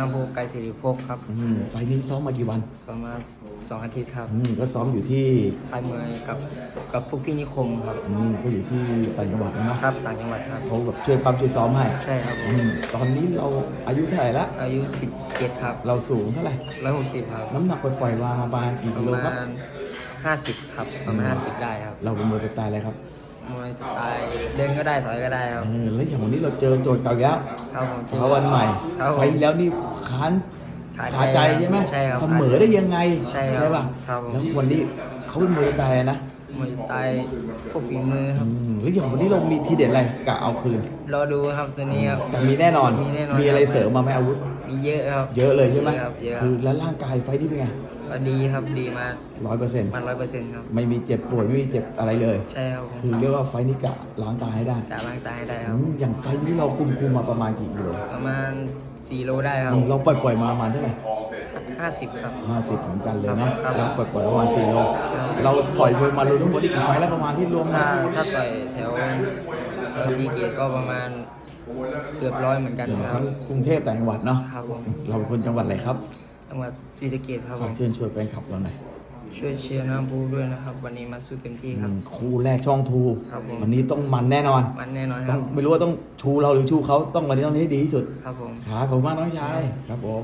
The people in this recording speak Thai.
น้ำพุไกรสิริภพครับอืมไฟล์นี้ซ้อมมากี่วันประมาณสองอาทิตย์ครับอืมก็ซ้อมอยู่ที่ค่ายมวยกับกับพวกพี่นิคมครับอืมก็อยู่ที่ต่างจังหวัดนะครับต่างจังหวัดครับ เขาแบบช่วยปั๊มช่วยซ้อมให้ใช่ครับผอืมมตอนนี้เราอายุเท่าไหร่ละอายุสิบเจ็ดครับเราสูงเท่าไหร่ ร้อยหกสิบครับ น้ำหนักปล่อยๆมาประมาณกี่ปกิระโลมาครับณห้าสิบครับ ประมาณห้าสิบได้ครับ เราเป็นมวยสไตล์อะไรครับ มวยสไตล์เดินก็ได้ถอยก็ได้ครับ เออแล้วอย่างวันนี้เราเจอโจทย์เก่าอีกแล้วครับผมเช้าวันใหม่ครับผม ไฟล์แล้วนี่ค้านขาขาใจใช่ไหมใช่ครับ เสมอได้ยังไงใช่ครับป่ะครับผม แล้ววันนี้เขาเป็นมวยสไตล์อะ ไรนะมวยสไตล์พวกฝีมือคอืรับมแล้วอย่างวันนี้เรามีทีเด็ดอะไรกะเอาคืนรอดูครับตัวนี้ครับ แต่มีแน่นอนมีแน่นอนมีอะไรเสริมมาไหมอาวุธ มีเยอะครับเยอะเลยใช่ไหมเยอะครับเยอะครับคือแล้วร่างกายไฟที่เป็นไงก็ดีครับดีมากร้อยเปอร์เซ็นต์มันร้อยเปอร์เซ็นต์ครับ ไม่มีเจ็บปวดไม่มีเจ็บอะไรเลย ใช่ครับผมคือเรียกว่าไฟนี้กะล้างตาให้ได้แต่ร่างกายได้คอืรับมอย่างไฟนี้เราคุมคุมมาประมาณกี่กิโลประมาณสี่โลได้ครับ เราปล่อยปล่อยๆมาประมาณเท่าไหร่ ห้าสิบครับ ห้าสิบเหมือนกันเลยนะครับแล้วปล่อยปล่อยๆประมาณสี่โลครับ เราปล่อยมวยมารวมทั้งหมดอีกกี่ไฟล์แล้วประมาณที่รวมถ้านะถ้าต่อยแถวแถวซีเกตก็ประมาณเกือบร้อยเหมือนกันเดี๋ยวครัทั้บ งกรุงเทพต่างจังหวัดเนาะครับผมเราเป็นคนจังหวัดอะไรครับจังหวัดศรีสะเกดครับผฝากมเชิญชวนแฟนคลับเราหน่อยช่วยเชียร์น้ำปูด้วยนะครับ วันนี้มาสู้เต็มที่ครับอืมคู่แรกช่องทูครับผม วันนี้ต้องมันแน่นอนมันแน่นอนคต้อรังบไม่รู้ว่าต้องชูเราหรือชูเขาต้องวันนี้ต้องให้ดีที่สุดครับผม ครับผมมากน้องชายครับผม